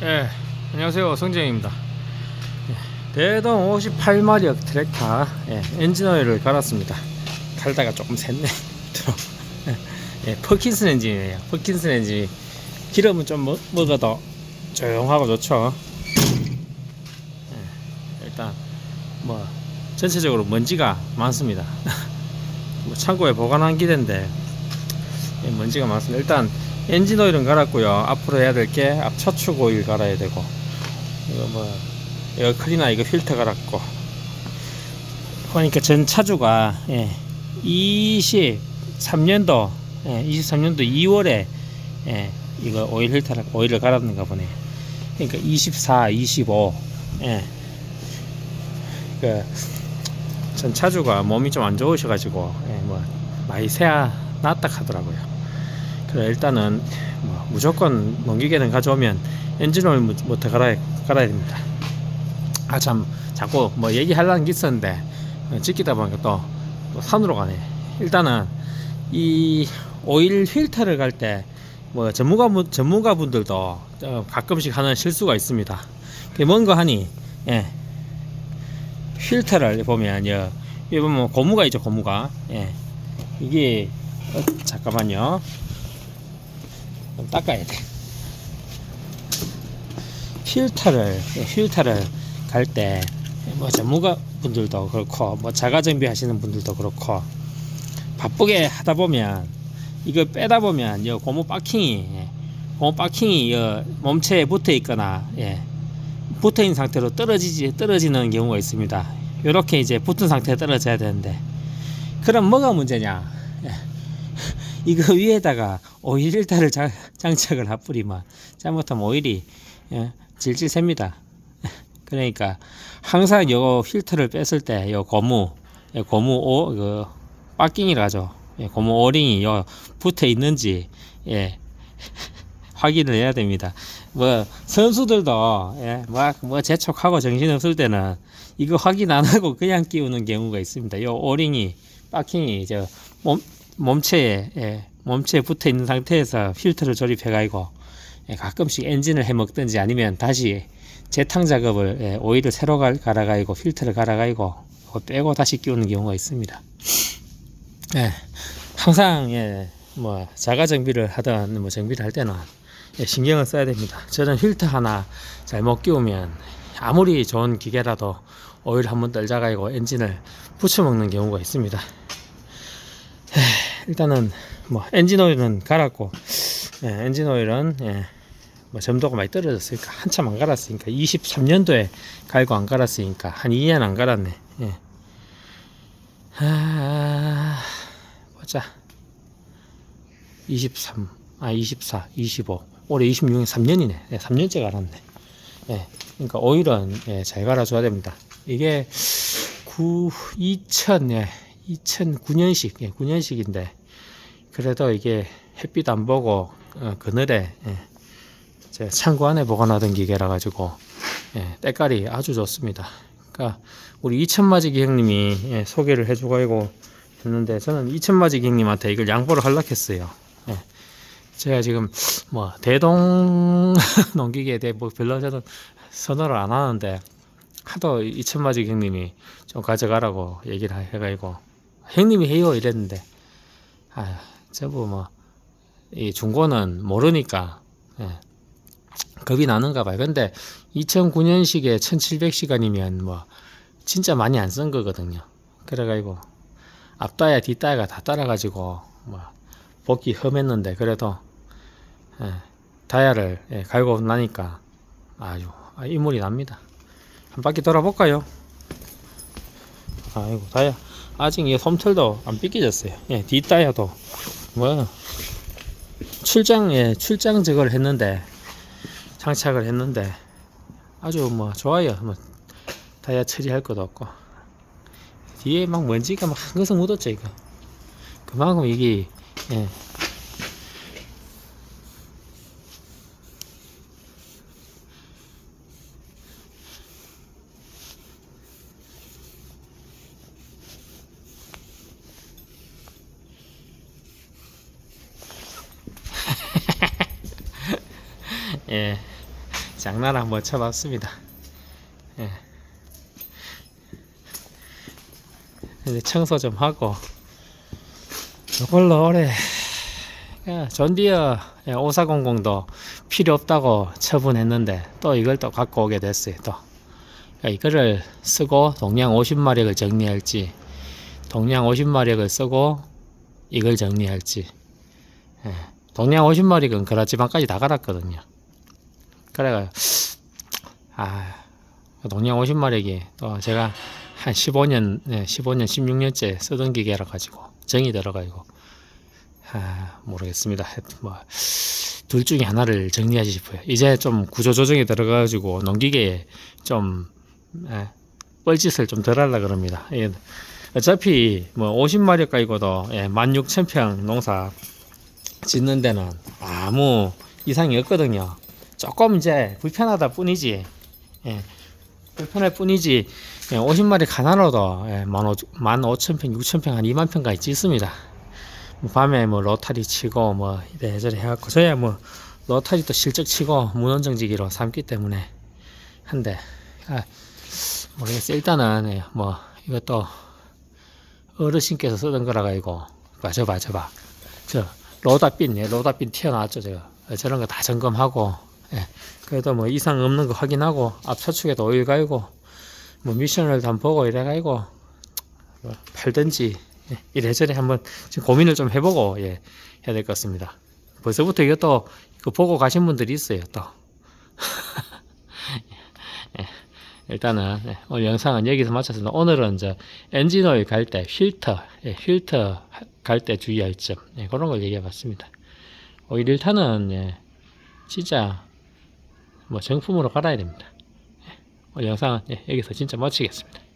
예, 안녕하세요. 성재입니다. 예, 대동 58마력 트랙터 예, 엔진 오일을 갈았습니다. 갈다가 조금 샜네. 들어. 예, 퍼킨슨 엔진이에요. 퍼킨슨 엔진. 기름은 좀 먹, 먹어도 조용하고 좋죠. 예, 일단 뭐 전체적으로 먼지가 많습니다. 뭐 창고에 보관한 기대인데 예, 먼지가 많습니다. 일단 엔진 오일은 갈았고요. 앞으로 해야 될 게 앞 차축 오일 갈아야 되고 이거 뭐 에어 클리너 이거 필터 갈았고 보니까 전 차주가 예, 23년도 예, 23년도 2월에 예, 이거 오일 필터 오일을 갈았는가 보네. 그러니까 24, 25 예. 그전 차주가 몸이 좀 안 좋으셔가지고 예, 뭐 많이 새야 낫다 하더라고요. 일단은 뭐 무조건 농기계는 가져오면 엔진 오일 부터 갈아야, 갈아야 됩니다. 아 참 자꾸 뭐 얘기하려는 게 있었는데 어, 찍기다 보니까 또, 또 산으로 가네. 일단은 이 오일 필터를 갈 때 뭐 전문가 전문가 분들도 어, 가끔씩 하는 실수가 있습니다. 뭔가 하니 예. 필터를 보면 여 여기 보면 고무가 있죠 고무가 예. 이게 어, 잠깐만요. 좀 닦아야 돼. 필터를 필터를 갈 때 뭐 전문가 분들도 그렇고 뭐 자가 정비 하시는 분들도 그렇고 바쁘게 하다 보면 이거 빼다 보면 여 고무 박킹이 예, 고무 박킹이 여 몸체에 붙어 있거나 예, 붙어 있는 상태로 떨어지지 떨어지는 경우가 있습니다. 이렇게 이제 붙은 상태에 떨어져야 되는데 그럼 뭐가 문제냐? 예. 이거 위에다가 오일 필터를 자- 장착을 해뿌리면 잘못하면 오일이 예, 질질 셉니다. 그러니까 항상 요 필터를 뺐을 때 요 고무 예, 고무 오그 박킹이라죠. 예, 고무 오링이 요 붙어 있는지 예, 확인을 해야 됩니다. 뭐 선수들도 예, 막뭐 재촉하고 정신 없을 때는 이거 확인 안 하고 그냥 끼우는 경우가 있습니다. 요 오링이 박킹이 저몸 몸체에 예, 몸체에 붙어 있는 상태에서 필터를 조립해 가지고 예, 가끔씩 엔진을 해 먹든지 아니면 다시 재탕 작업을 예, 오일을 새로 갈- 갈아 가지고 필터를 갈아 가지고 빼고 다시 끼우는 경우가 있습니다. 예, 항상 예, 뭐 자가 정비를 하든 뭐 정비를 할 때는 예, 신경을 써야 됩니다. 저는 필터 하나 잘못 끼우면 아무리 좋은 기계라도 오일 한번 떨자 가지고 엔진을 붙여 먹는 경우가 있습니다. 일단은 뭐 엔진 오일은 갈았고 예, 엔진 오일은 예, 뭐 점도가 많이 떨어졌으니까 한참 안 갈았으니까 23년도에 갈고 안 갈았으니까 한 2년 안 갈았네. 예. 아, 보자. 23, 아 24, 25, 올해 26년 3년이네. 예, 3년째 갈았네. 예, 그러니까 오일은 예, 잘 갈아줘야 됩니다. 이게 9, 2000, 예, 2009년식, 예, 9년식인데 그래도 이게 햇빛 안 보고 어, 그늘에 예, 제 창고 안에 보관하던 기계라 가지고 예, 때깔이 아주 좋습니다. 그러니까 우리 이천마지기 형님이 예, 소개를 해주고 했는데 저는 이천마지기 형님한테 이걸 양보를 하려했어요. 예. 제가 지금 뭐 대동 농기계에 대해 뭐 별로 저는 선호를 안 하는데 하도 이천마지기 형님이 좀 가져가라고 얘기를 해가지고 형님이 해요 이랬는데 아 저거 뭐이 중고는 모르니까 예, 겁이 나는가 봐요. 근데 2009년식에 1700시간이면 뭐 진짜 많이 안 쓴 거거든요. 그래가지고 앞다야 뒷다야가 다 따라가지고 뭐 복귀 험했는데 그래도 예, 다야를 예, 갈고 나니까 아주 아, 인물이 납니다. 한 바퀴 돌아볼까요? 아이고 다야 아직 이 솜털도 안 삐끼졌어요. 예, 뒷다야도 뭐 출장 예 출장 저걸 했는데 장착을 했는데 아주 뭐 좋아요. 뭐 다이아 처리할 것도 없고 뒤에 막 먼지가 막 한 것은 묻었죠 이거. 그만큼 이게 예. 예. 장난 한번 쳐봤습니다. 예. 이제 청소 좀 하고 이걸로 올해 야, 존디어 5400도 필요 없다고 처분했는데 또 이걸 또 갖고 오게 됐어요. 또 그러니까 이거를 쓰고 동량 50마력을 정리할지 동량 50마력을 쓰고 이걸 정리할지 예. 동량 50마력은 그라지방까지 다 갈았거든요. 그래가 아 동량 50마력이 또 제가 한 15년, 네, 15년, 16년째 쓰던 기계라 가지고 정이 들어가지고 아, 모르겠습니다. 뭐둘 중에 하나를 정리하지 싶어요. 이제 좀 구조 조정이 들어가지고 농기계에 좀 예, 뻘짓을 좀 덜 하려 그럽니다. 예, 어차피 뭐 50마력 가지고도 예, 16,000평 농사 짓는 데는 아무 이상이 없거든요. 조금 이제 불편하다 뿐이지. 예, 불편할 뿐이지. 예, 50마리 가나로도 예, 15,000평, 6,000평, 한 2만 평까지 짓습니다. 뭐 밤에 뭐 로타리 치고 뭐 이래저래 해갖고 저야 뭐 로타리도 실적 치고 문원정지기로 삼기 때문에 한데 아, 모르겠어요. 일단은 예, 뭐 이것도 어르신께서 쓰던 거라 가지고 봐, 저 봐, 저 봐. 저 로다핀, 예, 로다핀 튀어나왔죠, 제가. 예, 저런 거 다 점검하고, 예, 그래도 뭐 이상 없는 거 확인하고, 앞 차축에도 오일 갈고, 뭐 미션을 한번 보고 이래 가지고, 뭐 팔든지, 예, 이래저래 한번 지금 고민을 좀 해보고, 예, 해야 될 것 같습니다. 벌써부터 이것도, 이거 보고 가신 분들이 있어요, 또. 예, 일단은, 예, 오늘 영상은 여기서 마쳤습니다. 오늘은 이제 엔진 오일 갈 때 필터, 예, 필터 갈 때 주의할 점, 예, 그런 걸 얘기해 봤습니다. 오일 1탄은, 예, 진짜, 뭐 정품으로 갈아야 됩니다. 예, 오늘 영상은 예, 여기서 진짜 마치겠습니다.